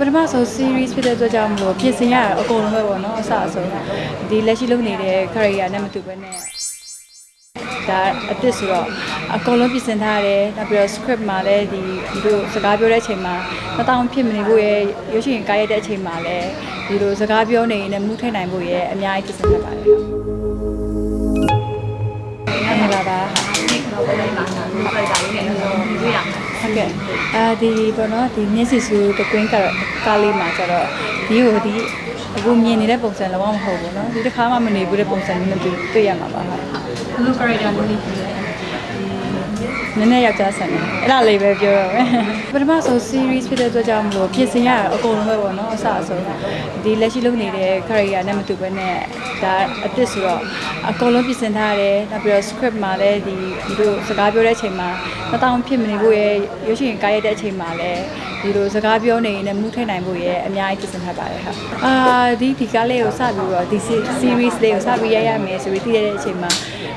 ပထမဆုံး series ဖြစ်တဲ့အတွက်ကြောင့်မလို့ပြင်ဆင်ရတာအကုန်လုံးပဲပေါ့နော်အစအဆုံးဒီလက်ရှိလုပ်နေတဲ့ career နဲ့မတူဘဲနဲ့ဒါအစ်စ်ဆိုတော့အကုန်လုံးပြင်ဆင်ထားရတယ်နောက်ပြီးတော့ script မှာလည်းဒီဒီလိုစကားပြောတဲ့အချိန်မှာမတောင်းဖြစ်မနေဖို့ရဲ့ရုပ်ရှင်ကားရိုက်တဲ့အချိန်မှာလည်းဒီလိုစကားပြောနေရင်လည်းမူးထိုင်နိုင်ဖို့ရဲ့အများကြီးပြင်ဆင်ထားပါတယ် ဟုတ်ကဲ့အာဒီဘောနော်ဒီမျက်စိစူးတကွင်းကတော့ကားလေးမှာကျတော့ဒီကိုဒီအခုမြင်နေတဲ့ပုံစံလုံးဝမဟုတ်ဘူးเนาะဒီတစ်ခါမှမနေဘူးတဲ့ပုံစံမျိုးနဲ့တွေ့တွေ့ရမှာပါဟုတ် ဘလူး character မျိုးလေးဖြစ်တယ် နည်းနည်းယောက်ျားဆန်တယ်အဲ့ဒါလေးပဲပြောရမယ်ပထမဆုံး series ဖြစ်တဲ့အတွက်ကြောင့်မလို့ပြင်ဆင်ရတာအကုန်လုံးပဲပေါ့နော်အစအဆုံးဒီလက်ရှိလုပ်နေတဲ့ career နဲ့မတူဘဲနဲ့ဒါအစ်စ်ဆိုတော့အကုန်လုံးပြင်ဆင်ထားရတယ်နောက်ပြီးတော့ script မှာလည်းဒီဒီလိုစကားပြောတဲ့အချိန်မှာမတောင်းဖြစ်မနေဖို့ရဲ့ရုပ်ရှင်ကားရိုက်တဲ့အချိန်မှာလည်းဒီလိုစကားပြောနေရင်လည်းမူးထိုင်နိုင်ဖို့ရဲ့အများကြီးပြင်ဆင်ထားပါတယ်ဟုတ်အာဒီဒီကားလေးကိုစပြီးတော့ဒီ series လေးကိုစပြီးရိုက်ရမယ်ဆိုပြီးသိရတဲ့အချိန်မှာ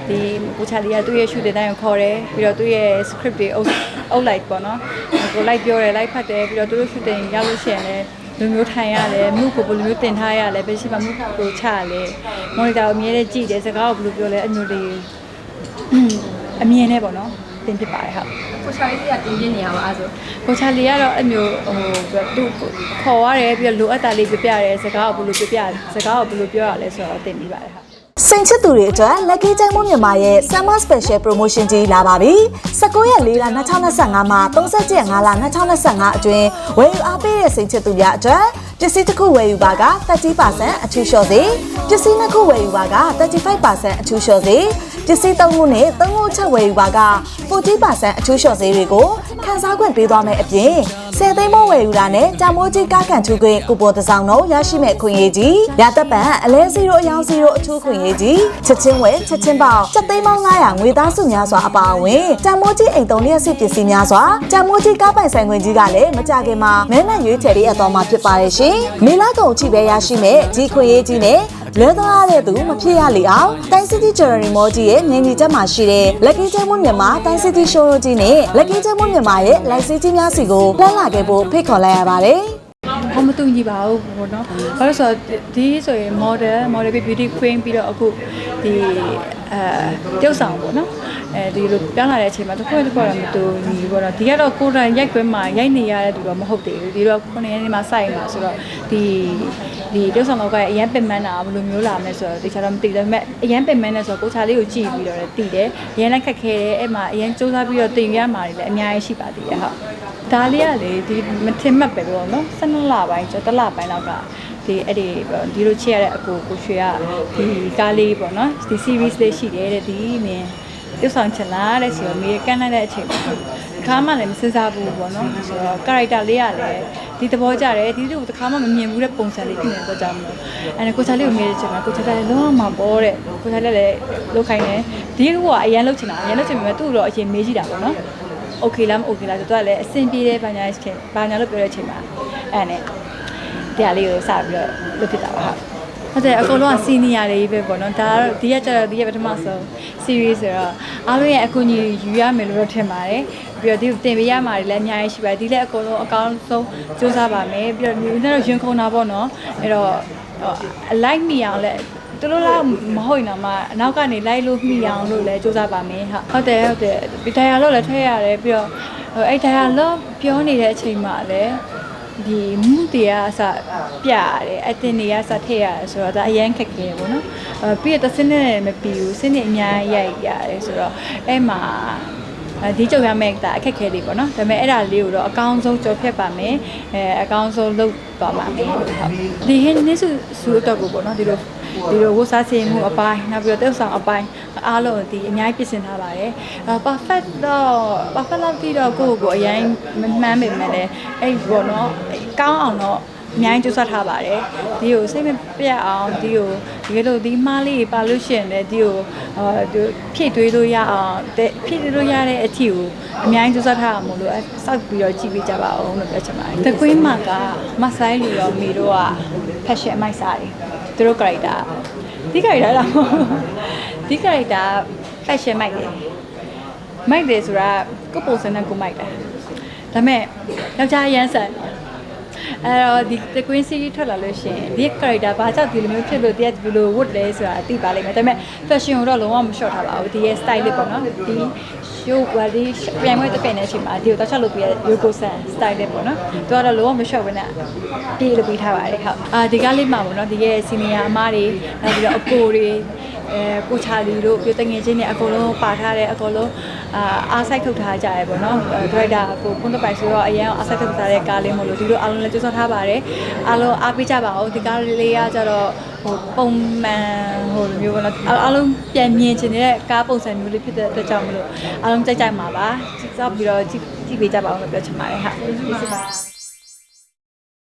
ဒီကိုချာလီကသူ့ရဲ့ shoot တဲ့တိုင်းကိုခေါ်တယ်ပြီးတော့သူ့ရဲ့ script တွေအုပ်အုပ်လိုက်ပေါ့နော်ကိုလိုက်ပြောတယ်လိုက်ဖတ်တယ်ပြီးတော့သူတို့ shooting ရောက်လို့ရှိရင်လည်းလူမျိုးထိုင်ရတယ်မှုကိုဘယ်လိုမျိုးတင်ထားရလဲဘယ်ရှိမှမှုကိုချရလဲ monitor ကိုအမြဲတမ်းကြည့်တယ်စကားကိုဘယ်လိုပြောလဲအမျိုးလေးအမြင်နဲ့ပေါ့နော်တင်ဖြစ်ပါတယ်ဟုတ်ကိုချာလေးကတင်ပြနေရပါအဲ့ဆိုကိုချာလီကတော့အမျိုးဟိုသူခေါ်ရတယ်ပြီးတော့လိုအပ်တာလေးပြပြတယ်စကားကိုဘယ်လိုပြပြစကားကိုဘယ်လိုပြောရလဲဆိုတော့တင်ပြီးပါတယ်ဟုတ် စိန်ချစ်သူတွေအတွက် Lucky ကျိုင်းမိုးမြန်မာရဲ့ Summer Special Promotion ကြီးလာပါပြီ။19ရက်4လ2025မှာ30ရက်5လ2025အတွင်းဝယ်ယူအားပေးတဲ့စိန်ချစ်သူများအတွက်ပစ္စည်းတစ်ခုဝယ်ယူပါက30%အထူးလျှော့စေပစ္စည်းနှစ်ခုဝယ်ယူပါက35%အထူးလျှော့စေပစ္စည်းသုံးခုနဲ့သုံးခုချက်ဝယ်ယူပါက40%အထူးလျှော့စေတွေကို ခန်းစားခွင့်ပေးသွားမယ်အပြင်10သိန်းမိုးဝယ်ယူတာနဲ့တာမိုးကြီးကားကန်ထူးခွင့်ကူပွန်တစ်စောင်းတော့ရရှိမဲ့ခွင့်ရေးကြီးရသက်ပံအလဲစီရိုအယောင်စီရိုအထူးခွင့်ရေးကြီးချက်ချင်းဝယ်ချက်ချင်းပေါက်ချက်သိန်းပေါင်း900ငွေသားစုများစွာအပါအဝင်တာမိုးကြီးအိမ်သုံးလျက်စစ်ပစ္စည်းများစွာတာမိုးကြီးကားပိုင်ဆိုင်ခွင့်ကြီးကလည်းမကြခင်မှာမဲမရွေးချယ်ရတော့မှာဖြစ်ပါတယ်ရှင်မေလာကုံချိပဲရရှိမဲ့ဒီခွင့်ရေးကြီးနဲ့လွဲသွားရတဲ့သူမဖြစ်ရလေအောင်တိုင်းစီတီဂျယ်ရီမောကြီးရဲ့ငင်းကြီးချက်မှာရှိတဲ့ Lucky ကျဲမွန်းမြန်မာတိုင်းစီတီရှိုးရိုကြီးနဲ့ Lucky ကျဲမွန်းမြန်မာရဲ့လိုက်စီကြီးများစီကိုလှမ်းလာခဲ့ဖို့ဖိတ်ခေါ်လိုက်ရပါတယ် ဘာမတူညီပါဘူးဘောနော်ဘာလို့ဆိုတော့ဒီဆိုရင် model model beauty queen ပြီးတော့အခုဒီအဲတုပ်ဆောင်ပေါ့နော်အဲဒီလိုပြောင်းလာတဲ့အချိန်မှာတစ်ခွက်တစ်ခွက်တော့မတူညီဘူးပေါ့နော်ဒီကတော့ကိုယ်တိုင်ရိုက်ခွင်းမှာရိုက်နေရတဲ့သူတော့မဟုတ်သေးဘူးဒီတော့ခုနှစ်ရက်နေမှာစိုက်မှာဆိုတော့ဒီဒီတုပ်ဆောင်တော့ကအရန်ပင်မန်းတာဘယ်လိုမျိုးလာမလဲဆိုတော့တခြားတော့မသိဘူးဒါပေမဲ့အရန်ပင်မန်းနေဆိုတော့ကိုချာလေးကိုကြည့်ပြီးတော့လည်းသိတယ်အရန်လည်းခက်ခဲတယ်အဲ့မှာအရန်စူးစမ်းပြီးတော့တင်ရမှာတွေလည်းအများကြီးရှိပါသေးတယ်ဟုတ် ဒါလေးကလေဒီမထင်မှတ်ပဲပေါ့နော်12လပိုင်းကျော်တစ်လပိုင်းလောက်ကဒီအဲ့ဒီဒီလိုချစ်ရတဲ့အကိုကိုရွှေကဒီကားလေးပေါ့နော်ဒီ series လေးရှိတယ်တဲ့ဒီနင်ပြုဆောင်ချင်လားတဲ့ဆိုတော့မေကန်းလိုက်တဲ့အချိန်မှာခါမှလည်းမစဉ်းစားဘူးပေါ့နော်ဆိုတော့ character လေးကလည်းဒီသဘောကျတယ်ဒီလိုတစ်ခါမှမမြင်ဘူးတဲ့ပုံစံလေးဖြစ်နေတဲ့အတွက်ကြောင့်မလို့အဲ့ဒါကိုချာလေးကိုမေးတဲ့အချိန်မှာကိုချာလေးလုံးဝမှာပေါ့တဲ့ကိုချာလေးလည်းလုတ်ခိုင်းတယ်ဒီကူကအရန်လုတ်ချင်တာအရန်လုတ်ချင်ပေမဲ့သူ့တော့အရင်မေးကြည့်တာပေါ့နော် โอเคလားမโอเคလားဆိုတော့လည်းအဆင်ပြေတယ်ဘာညာချင်းဘာညာလို့ပြောတဲ့အချိန်မှာအဲ့နဲ့တရားလေးကိုစပြီးတော့လုပ်ဖြစ်တာပါဟုတ်ဟုတ်တယ်အကုန်လုံးက senior တွေပဲပေါ့နော်ဒါကတော့ဒီကကျတော့ဒီကပထမဆုံး series ဆိုတော့အားလုံးရဲ့အကူအညီယူရမယ်လို့တော့ထင်ပါတယ်ပြီးတော့ဒီတင်ပေးရမှာတွေလည်းအများကြီးရှိပါတယ်ဒီလည်းအကုန်လုံးအကောင်းဆုံးစူးစမ်းပါမယ်ပြီးတော့ဒီနေ့တော့ရင်ခုန်တာပေါ့နော်အဲ့တော့အလိုက်မိအောင်လည်း သူတို့လားမဟုတ်ရင်တော့မှအနောက်ကနေလိုက်လို့မိအောင်လို့လည်းစူးစမ်းပါမယ်ဟုတ်ဟုတ်တယ်ဟုတ်တယ်ဒီတိုင်ယာလို့လည်းထည့်ရတယ်ပြီးတော့ဟိုအဲ့တိုင်ယာလို့ပြောနေတဲ့အချိန်မှာလည်းဒီမှုတရားအစပြရတယ်အတင်တွေကစထည့်ရတယ်ဆိုတော့ဒါအရန်ခက်ခဲပေါ့နော်အဲပြီးတော့တစ်စနစ်နဲ့မပြီးဘူးစနစ်အများကြီးရိုက်ရတယ်ဆိုတော့အဲ့မှာအဲဒီကြောက်ရမယ့်ဒါအခက်ခဲလေးပေါ့နော်ဒါပေမဲ့အဲ့ဒါလေးကိုတော့အကောင်းဆုံးကြော်ဖြတ်ပါမယ်အဲအကောင်းဆုံးလုပ်သွားပါမယ်ဟုတ်ဒီဟင်းနေစုစုအတွက်ကိုပေါ့နော်ဒီလို ဒီလိုဝတ်စားစင်မှုအပိုင်းနောက်ပြီးတော့တက်ဆောင်အပိုင်းအားလုံးဒီအများကြီးပြင်ဆင်ထားပါတယ်အဲ perfect တော့ perfect လောက်ပြီးတော့ကိုယ့်ကိုယ်ကိုအရင်မမှန်းပေမဲ့လည်းအဲ့ဘောနော်ကောင်းအောင်တော့အများကြီးကြိုးစားထားပါတယ်ဒီကိုစိတ်မပြတ်အောင်ဒီကိုဒီလိုဒီမားလေးပါလို့ရှိရင်လည်းဒီကိုအာဒီဖြည့်သွေးလို့ရအောင်တဲ့ဖြည့်သွေးလို့ရတဲ့အထီကိုအများကြီးကြိုးစားထားအောင်မလို့အဲစောက်ပြီးတော့ကြည့်ပေးကြပါအောင်လို့ပြောချင်ပါတယ်။ The Queen မှာကမဆိုင်လူရောမီတို့က fashion မိုက်စားတယ် သူတို့ character ဒီ character လားဒီ character fashion မိုက်တယ်မိုက်တယ်ဆိုတာကိုယ့်ပုံစံနဲ့ကိုယ်မိုက်တာဒါပေမဲ့ယောက်ျားရမ်းဆန်တယ် အဲ့တော့ဒီ The Queen series ထွက်လာလို့ရှိရင်ဒီ character ဘာကြောင့်ဒီလိုမျိုးဖြစ်လို့တရားဒီလို wood လဲဆိုတာအသိပါလိမ့်မယ်ဒါပေမဲ့ fashion ကိုတော့လုံးဝမ short ထားပါဘူးဒီရဲ့ style လေးပေါ့နော်ဒီ show ဘာဒီပြန်မွေးတစ်ပင်တဲ့အချိန်မှာဒီကိုတော့ချက်လုပ်ပြရ Yogo San style လေးပေါ့နော်သူကတော့လုံးဝမ short ဘူးနဲ့ပြေးလို့ပြီးထားပါတယ်ဟုတ်အာဒီကားလေးမှာပေါ့နော်ဒီရဲ့ senior အမတွေနောက်ပြီးတော့အကိုတွေအဲကိုချာလီတို့ပြတငယ်ချင်းတွေအကုန်လုံးပါထားတယ်အကုန်လုံး အာအားဆိုင်ထုတ်ထားကြရပေါ့နော်ဒရိုက်တာကိုခွန်းတပိုင်ဆိုတော့အရင်အားဆိုင်ထုတ်ထားတဲ့ကားလေးမို့လို့ဒီလိုအားလုံးလည်းကြိုးစားထားပါတယ်အားလုံးအားပေးကြပါဦးဒီကားလေးကကြတော့ဟိုပုံမှန်ဟိုလိုမျိုးပေါ့နော်အားလုံးပြန်မြင်ချင်တဲ့ကားပုံစံမျိုးလေးဖြစ်တဲ့အတွက်ကြောင့်မလို့အားလုံးကြိုက်ကြမှာပါစောက်ပြီးတော့ကြည့်ကြည့်ပေးကြပါဦးလို့ပြောချင်ပါတယ်ဟုတ်ကျေးဇူးပါ